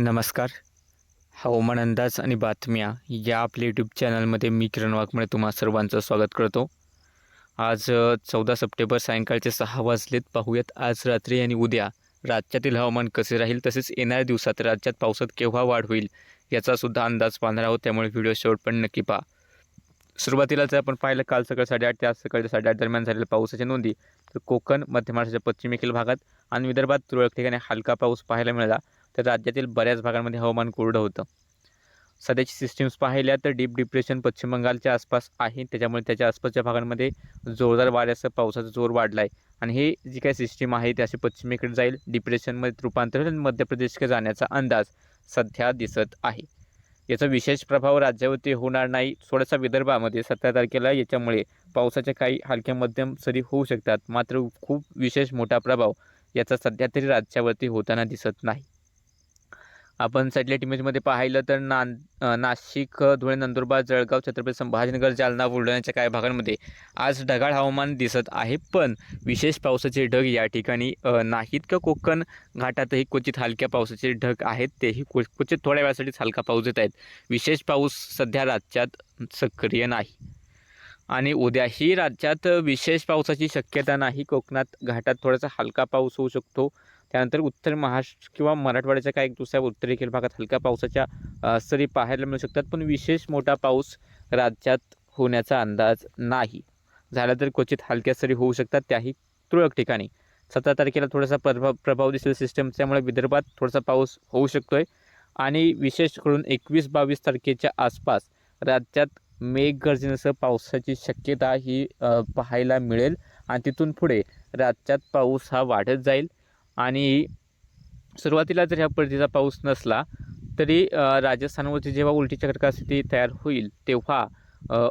नमस्कार. हवामान अंदाज आणि बातम्या या आपल्या यूट्यूब चॅनलमध्ये मी किरण वाघमळे तुम्हा सर्वांचं स्वागत करतो. आज चौदा सप्टेंबर सायंकाळचे सहा वाजलेत. पाहूयात आज रात्री आणि उद्या राज्यातील हवामान कसे राहील तसेच येणाऱ्या दिवसात राज्यात पावसात केव्हा वाढ होईल याचासुद्धा अंदाज पाहणार आहोत. त्यामुळे व्हिडिओ शेवट पण नक्की पहा. सुरुवातीला जर आपण पाहिलं काल सकाळी साडेआठ ते आज सकाळच्या साडेआठ दरम्यान झालेल्या पावसाच्या नोंदी तर कोकण मध्य महाराष्ट्राच्या पश्चिमेकडील भागात आणि विदर्भात तुरळक ठिकाणी हलका पाऊस पाहायला मिळाला. तर राज्यातील बऱ्याच भागांमध्ये हवामान कोरडं होतं. सध्याची सिस्टीम्स पाहिल्या तर डीप डिप्रेशन पश्चिम बंगालच्या आसपास आहे. त्याच्यामुळे त्याच्या आसपासच्या भागांमध्ये जोरदार वाऱ्यासह पावसाचा जोर वाढला आहे आणि हे जी काही सिस्टीम आहे ती अशी पश्चिमेकडे जाईल. डिप्रेशनमध्ये रूपांतर होईल आणि मध्य प्रदेशकडे जाण्याचा अंदाज सध्या दिसत आहे. याचा विशेष प्रभाव राज्यावरती होणार नाही. थोडासा विदर्भामध्ये सतरा तारखेला याच्यामुळे पावसाच्या काही हलक्या मध्यम सरी होऊ शकतात. मात्र खूप विशेष मोठा प्रभाव याचा सध्या तरी राज्यावरती होताना दिसत नाही. आपण सॅटेलाईट इमेजमध्ये पाहिलं तर ना नाशिक धुळे नंदुरबार जळगाव छत्रपती संभाजीनगर जालना बुलढाण्याच्या काही भागांमध्ये आज ढगाळ हवामान दिसत आहे. पण विशेष पावसाचे ढग या ठिकाणी नाहीत का? कोकण घाटातही क्वचित हलक्या पावसाचे ढग आहेत. तेही क्व क्वचित थोड्या वेळासाठीच हलका पाऊस येत आहेत. विशेष पाऊस सध्या राज्यात सक्रिय नाही. आणि उद्याही राज्यात विशेष पावसाची शक्यता नाही. कोकणात घाटात थोडासा हलका पाऊस होऊ शकतो. त्यानंतर उत्तर महाराष्ट्र किंवा मराठवाड्याच्या काही दुसऱ्या उत्तरेकडील भागात हलका पावसाच्या सरी पाहायला मिळू शकतात. पण विशेष मोठा पाऊस राज्यात होण्याचा अंदाज नाही. झाला तर क्वचित हलक्या सरी होऊ शकतात. त्याही तुरळक ठिकाणी. सतरा तारखेला थोडासा प्रभाव प्रभाव दिसेल सिस्टम त्यामुळे विदर्भात थोडासा पाऊस होऊ शकतो आहे आणि विशेष करून एकवीस बावीस तारखेच्या आसपास राज्यात मेघगर्जनेसह पावसाची शक्यता ही पाहायला मिळेल. आणि तिथून पुढे राज्यात पाऊस हा वाढत जाईल. आणि सुरुवातीला जर ह्या पद्धतीचा पाऊस नसला तरी राजस्थानवरती जेव्हा उलटी चक्राकार तयार होईल तेव्हा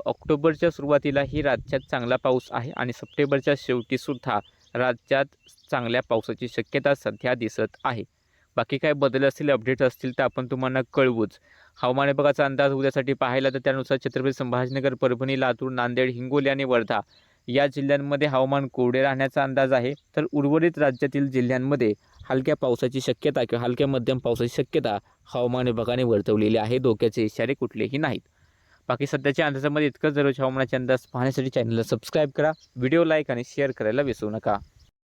ऑक्टोबरच्या सुरुवातीला ही राज्यात चांगला पाऊस आहे आणि सप्टेंबरच्या शेवटीसुद्धा राज्यात चांगल्या पावसाची शक्यता सध्या दिसत आहे. बाकी काय बदल असतील अपडेट असतील तर आपण तुम्हाला कळवूच. हवामान विभागाचा अंदाज उद्यासाठी पाहिला तर त्यानुसार छत्रपती संभाजीनगर परभणी लातूर नांदेड हिंगोली आणि वर्धा या जिल्ह्यांमध्ये हवामान कोरडे राहण्याचा अंदाज आहे. तर उर्वरित राज्यातील जिल्ह्यांमध्ये हलक्या पावसाची शक्यता किंवा हलक्या मध्यम पावसाची शक्यता हवामान विभागाने वर्तवलेली आहे. धोक्याचे इशारे कुठलेही नाहीत. बाकी सध्याच्या अंदाजामध्ये इतकंच. दररोज हवामानाचे अंदाज पाहण्यासाठी चॅनलला सबस्क्राईब करा. व्हिडिओ लाईक आणि शेअर करायला विसरू नका.